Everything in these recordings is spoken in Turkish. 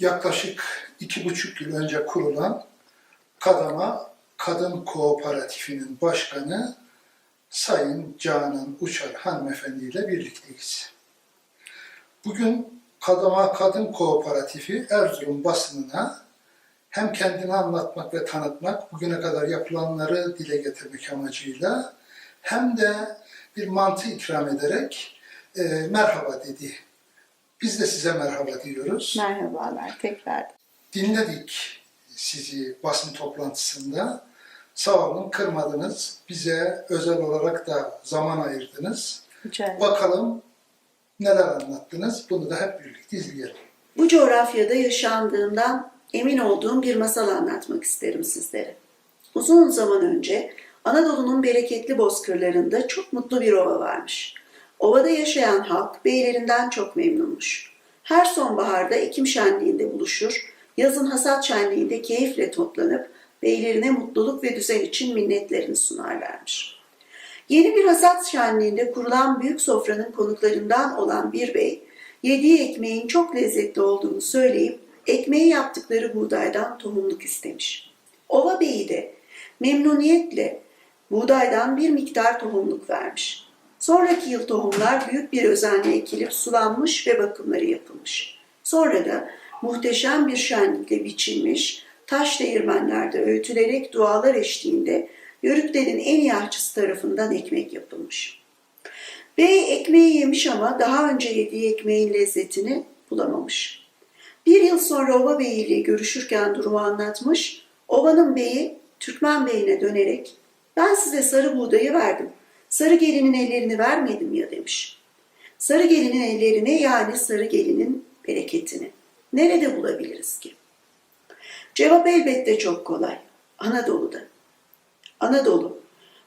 yaklaşık iki buçuk yıl önce kurulan Kadama Kadın Kooperatifinin başkanı Sayın Canan Uçar hanımefendi ile birlikteyiz. Bugün Kadama Kadın Kooperatifi Erzurum basınına hem kendini anlatmak ve tanıtmak, bugüne kadar yapılanları dile getirmek amacıyla hem de bir mantı ikram ederek e, merhaba dedi. Biz de size merhaba diyoruz. Merhabalar tekrar. Dinledik sizi basın toplantısında. Sağ olun, kırmadınız. Bize özel olarak da zaman ayırdınız. Rica. Bakalım neler anlattınız. Bunu da hep birlikte izleyelim. Bu coğrafyada yaşandığından emin olduğum bir masal anlatmak isterim sizlere. Uzun zaman önce Anadolu'nun bereketli bozkırlarında çok mutlu bir ova varmış. Ovada yaşayan halk beylerinden çok memnunmuş. Her sonbaharda ekim şenliğinde buluşur, yazın hasat şenliğinde keyifle toplanıp beylerine mutluluk ve düzen için minnetlerini sunarlarmış. Yeni bir hasat şenliğinde kurulan büyük sofranın konuklarından olan bir bey, yediği ekmeğin çok lezzetli olduğunu söyleyip ekmeği yaptıkları buğdaydan tohumluk istemiş. Ova beyi de memnuniyetle buğdaydan bir miktar tohumluk vermiş. Sonraki yıl tohumlar büyük bir özenle ekilip sulanmış ve bakımları yapılmış. Sonra da muhteşem bir şenlikle biçilmiş, taş değirmenlerde öğütülerek dualar eşliğinde Yörüklerin en iyi aşçısı tarafından ekmek yapılmış. Bey ekmeği yemiş ama daha önce yediği ekmeğin lezzetini bulamamış. Bir yıl sonra Ova Bey ile görüşürken durumu anlatmış. Ova'nın beyi Türkmen Bey'ine dönerek ben size sarı buğdayı verdim. Sarı gelinin ellerini vermedim ya demiş. Sarı gelinin ellerini yani sarı gelinin bereketini nerede bulabiliriz ki? Cevap elbette çok kolay. Anadolu'da. Anadolu.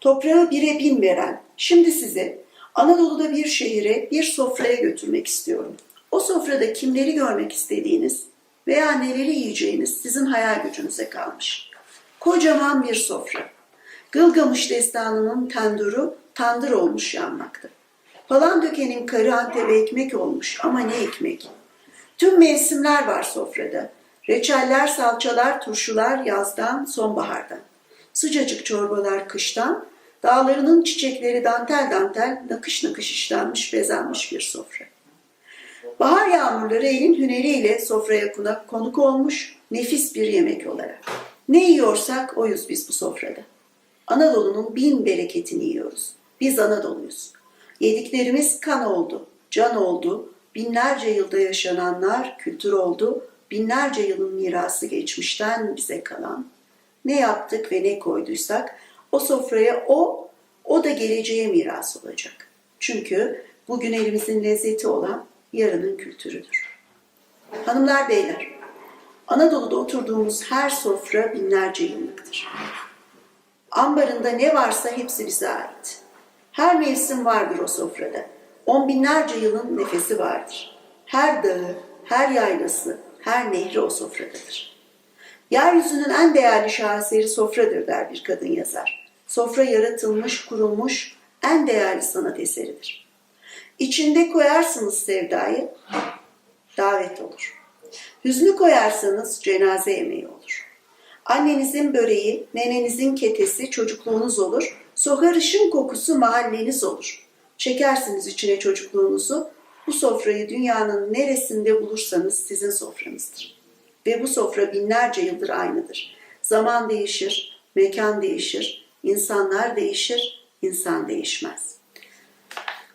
Toprağı bire bin veren. Şimdi size Anadolu'da bir şehire, bir sofraya götürmek istiyorum. O sofrada kimleri görmek istediğiniz veya neleri yiyeceğiniz sizin hayal gücünüze kalmış. Kocaman bir sofra. Gılgamış destanının tenduru tandır olmuş yanmakta. Palandöken'in karı Antep'e ekmek olmuş ama ne ekmek. Tüm mevsimler var sofrada. Reçeller, salçalar, turşular yazdan, sonbahardan. Sıcacık çorbalar kıştan, dağlarının çiçekleri dantel dantel, nakış nakış işlenmiş, bezenmiş bir sofra. Bahar yağmurları elin hüneriyle sofraya konak- konuk olmuş nefis bir yemek olarak. Ne yiyorsak oyuz biz bu sofrada. Anadolu'nun bin bereketini yiyoruz. Biz Anadolu'yuz. Yediklerimiz kan oldu, can oldu, binlerce yılda yaşananlar kültür oldu, binlerce yılın mirası geçmişten bize kalan. Ne yaptık ve ne koyduysak o sofraya o, o da geleceğe miras olacak. Çünkü bugün elimizin lezzeti olan yarının kültürüdür. Hanımlar beyler, Anadolu'da oturduğumuz her sofra binlerce yıllıktır. Ambarında ne varsa hepsi bize ait. Her mevsim vardır o sofrada. On binlerce yılın nefesi vardır. Her dağı, her yaylası, her nehri o sofradadır. Yeryüzünün en değerli şaheseri sofradır der bir kadın yazar. Sofra yaratılmış, kurulmuş en değerli sanat eseridir. İçinde koyarsınız sevdayı, davet olur. Hüznü koyarsanız cenaze yemeği olur. Annenizin böreği, nenenizin ketesi çocukluğunuz olur. Sokarışın kokusu mahalleniz olur. Çekersiniz içine çocukluğunuzu. Bu sofrayı dünyanın neresinde bulursanız sizin sofranızdır. Ve bu sofra binlerce yıldır aynıdır. Zaman değişir, mekan değişir, insanlar değişir, insan değişmez.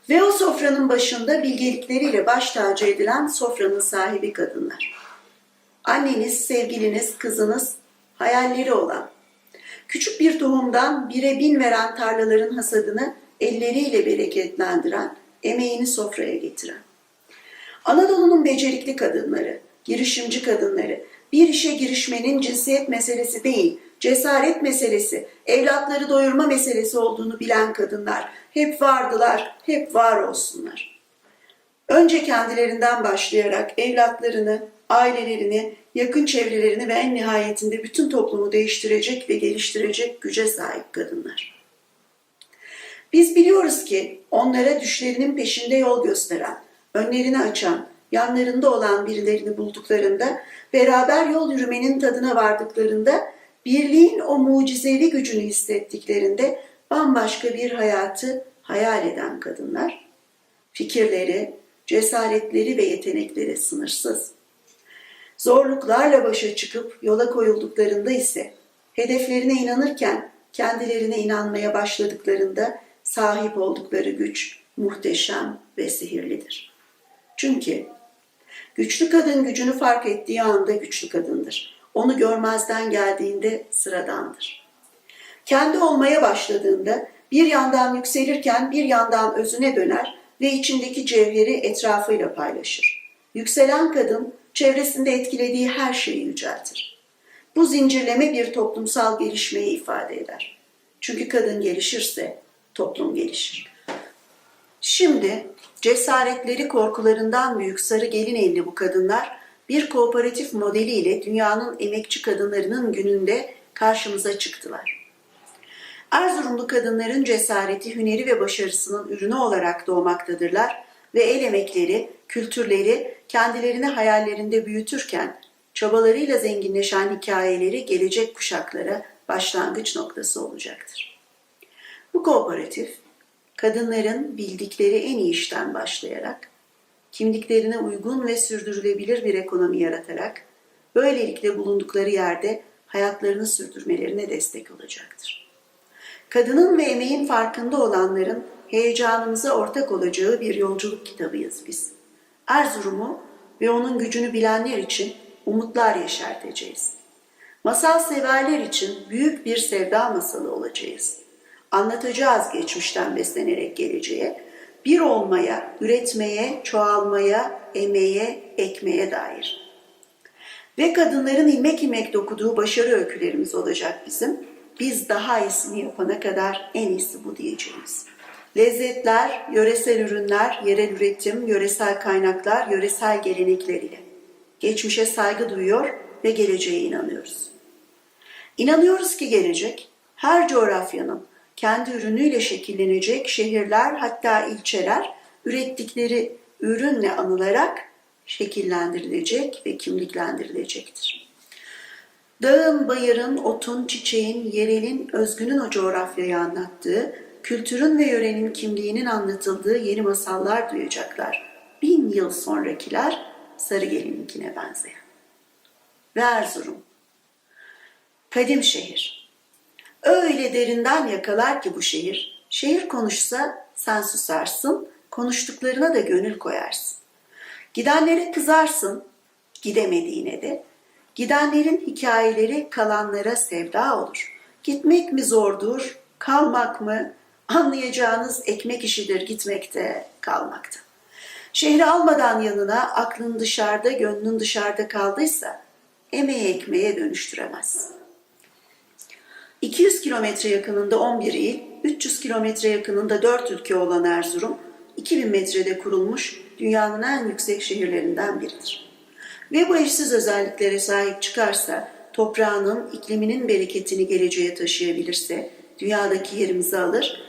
Ve o sofranın başında bilgelikleriyle baş tacı edilen sofranın sahibi kadınlar. Anneniz, sevgiliniz, kızınız, hayalleri olan, küçük bir tohumdan bire bin veren tarlaların hasadını elleriyle bereketlendiren, emeğini sofraya getiren. Anadolu'nun becerikli kadınları, girişimci kadınları, bir işe girişmenin cinsiyet meselesi değil, cesaret meselesi, evlatları doyurma meselesi olduğunu bilen kadınlar hep vardılar, hep var olsunlar. Önce kendilerinden başlayarak evlatlarını, ailelerini, yakın çevrelerini ve en nihayetinde bütün toplumu değiştirecek ve geliştirecek güce sahip kadınlar. Biz biliyoruz ki onlara düşlerinin peşinde yol gösteren, önlerini açan, yanlarında olan birilerini bulduklarında, beraber yol yürümenin tadına vardıklarında, birliğin o mucizevi gücünü hissettiklerinde bambaşka bir hayatı hayal eden kadınlar. Fikirleri, cesaretleri ve yetenekleri sınırsız. Zorluklarla başa çıkıp yola koyulduklarında ise hedeflerine inanırken kendilerine inanmaya başladıklarında sahip oldukları güç muhteşem ve sihirlidir. Çünkü güçlü kadın gücünü fark ettiği anda güçlü kadındır. Onu görmezden geldiğinde sıradandır. Kendi olmaya başladığında bir yandan yükselirken bir yandan özüne döner ve içindeki cevheri etrafıyla paylaşır. Yükselen kadın çevresinde etkilediği her şeyi yüceltir. Bu zincirleme bir toplumsal gelişmeyi ifade eder. Çünkü kadın gelişirse toplum gelişir. Şimdi cesaretleri korkularından büyük sarı gelin elli bu kadınlar bir kooperatif modeliyle dünyanın emekçi kadınlarının gününde karşımıza çıktılar. Erzurumlu kadınların cesareti, hüneri ve başarısının ürünü olarak doğmaktadırlar ve el emekleri, kültürleri kendilerini hayallerinde büyütürken çabalarıyla zenginleşen hikayeleri gelecek kuşaklara başlangıç noktası olacaktır. Bu kooperatif, kadınların bildikleri en iyi işten başlayarak, kimliklerine uygun ve sürdürülebilir bir ekonomi yaratarak, böylelikle bulundukları yerde hayatlarını sürdürmelerine destek olacaktır. Kadının ve emeğin farkında olanların heyecanımıza ortak olacağı bir yolculuk kitabıyız biz. Erzurum'u ve onun gücünü bilenler için umutlar yeşerteceğiz. Masal severler için büyük bir sevda masalı olacağız. Anlatacağız geçmişten beslenerek geleceğe, bir olmaya, üretmeye, çoğalmaya, emeğe, ekmeye dair. Ve kadınların ilmek ilmek dokuduğu başarı öykülerimiz olacak bizim. Biz daha iyisini yapana kadar en iyisi bu diyeceğimiz. Lezzetler, yöresel ürünler, yerel üretim, yöresel kaynaklar, yöresel gelenekler ile. Geçmişe saygı duyuyor ve geleceğe inanıyoruz. İnanıyoruz ki gelecek her coğrafyanın kendi ürünüyle şekillenecek şehirler hatta ilçeler ürettikleri ürünle anılarak şekillendirilecek ve kimliklendirilecektir. Dağın, bayırın, otun, çiçeğin, yerelin, özgünün o coğrafyayı anlattığı, kültürün ve yörenin kimliğinin anlatıldığı yeni masallar duyacaklar. Bin yıl sonrakiler sarı gelininkine benzeyen. Ve Erzurum, kadim şehir. Öyle derinden yakalar ki bu şehir, şehir konuşsa sen susarsın, konuştuklarına da gönül koyarsın. Gidenlere kızarsın, gidemediğine de. Gidenlerin hikayeleri kalanlara sevda olur. Gitmek mi zordur, kalmak mı? Anlayacağınız ekmek işidir gitmekte, kalmakta. Şehri almadan yanına aklın dışarıda, gönlün dışarıda kaldıysa emeğe ekmeğe dönüştüremez. 200 kilometre yakınında 11 il, 300 kilometre yakınında 4 ülke olan Erzurum, 2000 metrede kurulmuş dünyanın en yüksek şehirlerinden biridir. Ve bu eşsiz özelliklere sahip çıkarsa, toprağının, ikliminin bereketini geleceğe taşıyabilirse, dünyadaki yerimizi alır,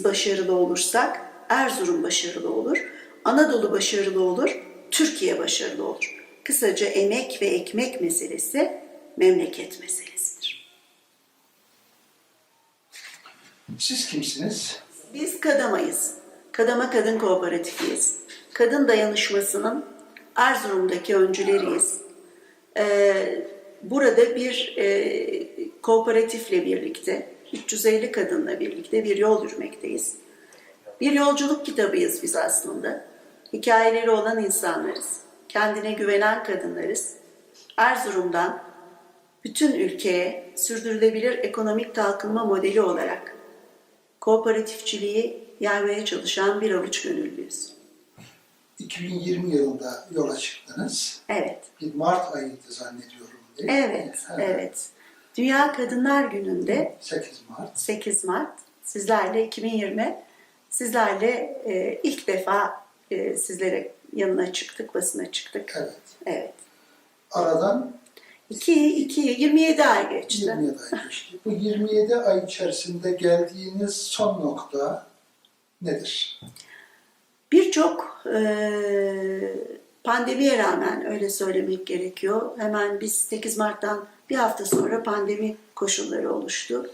biz başarılı olursak Erzurum başarılı olur, Anadolu başarılı olur, Türkiye başarılı olur. Kısaca emek ve ekmek meselesi memleket meselesidir. Siz kimsiniz? Biz Kadamayız. Kadama Kadın Kooperatifiyiz. Kadın dayanışmasının Erzurum'daki öncüleriyiz. Ee, burada bir e, kooperatifle birlikte, 350 kadınla birlikte bir yol yürümekteyiz. Bir yolculuk kitabıyız biz aslında. Hikayeleri olan insanlarız. Kendine güvenen kadınlarız. Erzurum'dan bütün ülkeye sürdürülebilir ekonomik kalkınma modeli olarak kooperatifçiliği yaymaya çalışan bir avuç gönüllüyüz. 2020 yılında yola çıktınız. Evet, Bir Mart ayıydı zannediyorum. Değil mi? evet, evet. Dünya Kadınlar Günü'nde 8 Mart. 8 Mart sizlerle 2020 sizlerle e, ilk defa e, sizlere yanına çıktık, basına çıktık. Evet. Evet. Aradan 2 2 27 ay geçti. 27 ay geçti. Bu 27 ay içerisinde geldiğiniz son nokta nedir? Birçok e, pandemiye rağmen öyle söylemek gerekiyor. Hemen biz 8 Mart'tan bir hafta sonra pandemi koşulları oluştu.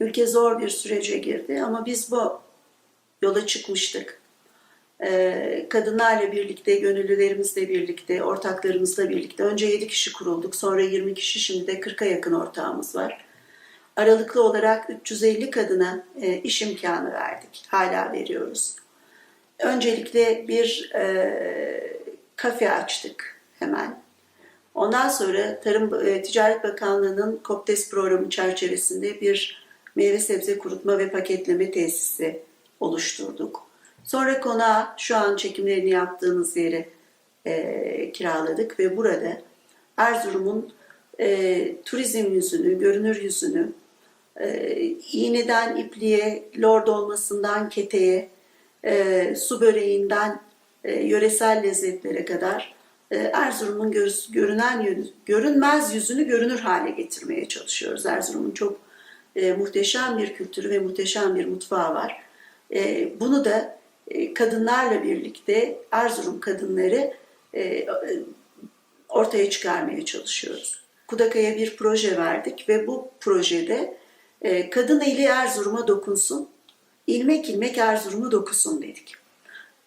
Ülke zor bir sürece girdi ama biz bu yola çıkmıştık. Ee, kadınlarla birlikte, gönüllülerimizle birlikte, ortaklarımızla birlikte. Önce 7 kişi kurulduk, sonra 20 kişi, şimdi de 40'a yakın ortağımız var. Aralıklı olarak 350 kadına e, iş imkanı verdik, hala veriyoruz. Öncelikle bir e, kafe açtık hemen. Ondan sonra Tarım e, Ticaret Bakanlığı'nın KOPTES programı çerçevesinde bir meyve sebze kurutma ve paketleme tesisi oluşturduk. Sonra konağı şu an çekimlerini yaptığımız yeri e, kiraladık ve burada Erzurum'un e, turizm yüzünü, görünür yüzünü, e, iğneden ipliğe, lord olmasından keteye, e, su böreğinden e, yöresel lezzetlere kadar Erzurum'un gör- görünen görünmez yüzünü görünür hale getirmeye çalışıyoruz. Erzurum'un çok e, muhteşem bir kültürü ve muhteşem bir mutfağı var. E, bunu da e, kadınlarla birlikte Erzurum kadınları e, e, ortaya çıkarmaya çalışıyoruz. Kudakaya bir proje verdik ve bu projede e, kadın eli Erzurum'a dokunsun, ilmek ilmek Erzurum'u dokusun dedik.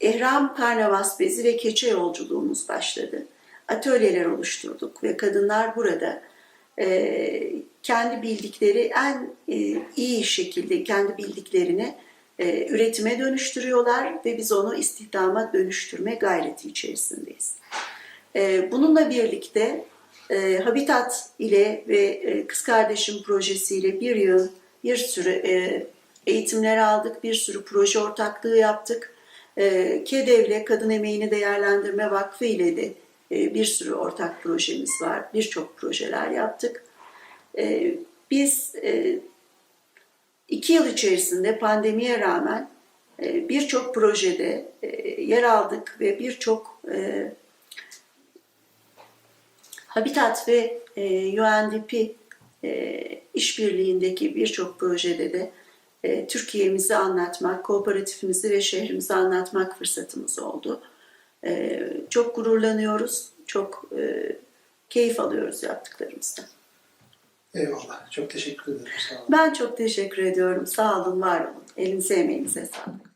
Ehram Karnavas bezi ve keçe yolculuğumuz başladı. Atölyeler oluşturduk ve kadınlar burada e, kendi bildikleri en e, iyi şekilde kendi bildiklerini e, üretime dönüştürüyorlar ve biz onu istihdama dönüştürme gayreti içerisindeyiz. E, bununla birlikte e, Habitat ile ve e, Kız Kardeşim projesiyle bir yıl bir sürü e, eğitimler aldık, bir sürü proje ortaklığı yaptık. E, KEDEV'le Kadın Emeğini Değerlendirme Vakfı ile de e, bir sürü ortak projemiz var. Birçok projeler yaptık. E, biz e, iki yıl içerisinde pandemiye rağmen e, birçok projede yer aldık ve birçok Habitat ve e, UNDP işbirliğindeki birçok projede de e, Türkiye'mizi anlatmak, kooperatifimizi ve şehrimizi anlatmak fırsatımız oldu. E, çok gururlanıyoruz, çok e, keyif alıyoruz yaptıklarımızdan. Eyvallah. Çok teşekkür ederim. Sağ olun. Ben çok teşekkür ediyorum. Sağ olun, var olun. Elinize emeğinize sağlık.